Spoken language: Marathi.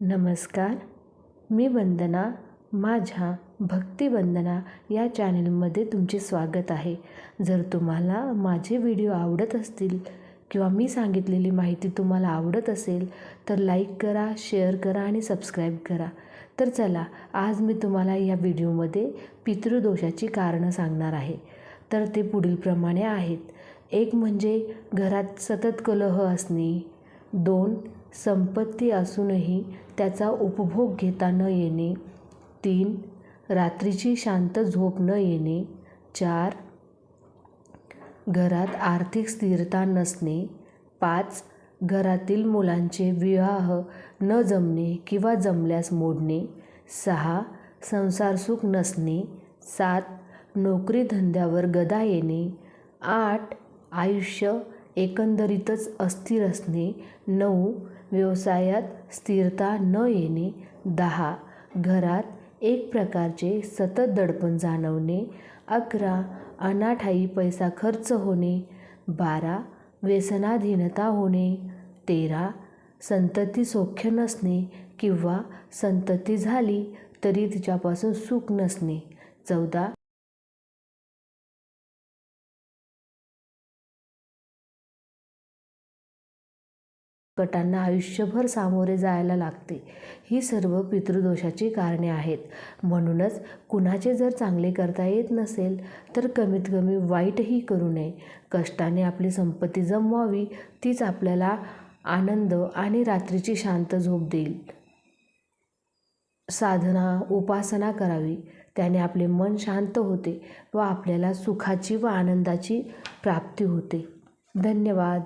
नमस्कार. मी वंदना माझ्या भक्तिवंदना या चॅनलमध्ये तुमचे स्वागत आहे. जर तुम्हाला माझे व्हिडिओ आवडत असतील किंवा मी सांगितलेली माहिती तुम्हाला आवडत असेल तर लाईक करा शेअर करा आणि सबस्क्राईब करा. तर चला आज मी तुम्हाला या व्हिडिओमध्ये पितृदोषाची कारणं सांगणार आहे. तर ते पुढीलप्रमाणे आहेत. एक म्हणजे घरात सतत कलह असणे. दोन संपत्ती असूनही त्याचा उपभोग घेता न येणे. तीन रात्रीची शांत झोप न येणे. चार घरात आर्थिक स्थिरता नसणे. पाच घरातील मुलांचे विवाह न जमणे किंवा जमल्यास मोडणे. सहा संसारसुख नसणे. सात नोकरी धंद्यावर गदा येणे. आठ आयुष्य एकंदरीतच अस्थिर असणे नऊ व्यवसायात स्थिरता न येणे दहा घरात एक प्रकारचे सतत दडपण जाणवणे अकरा अनाठाई पैसा खर्च होणे बारा व्यसनाधीनता होणे तेरा संतती सौख्य नसणे किंवा संतती झाली तरी तिच्यापासून सुख नसणे चौदा कटांना आयुष्यभर सामोरे जायला लागते. ही सर्व पितृदोषाची कारणे आहेत. म्हणूनच कुणाचे जर चांगले करता येत नसेल तर कमीत कमी वाईटही करू नये. कष्टाने आपली संपत्ती जमवावी तीच आपल्याला आनंद आणि रात्रीची शांत झोप देईल. साधना उपासना करावी. त्याने आपले मन शांत होते व आपल्याला सुखाची व आनंदाची प्राप्ती होते. धन्यवाद.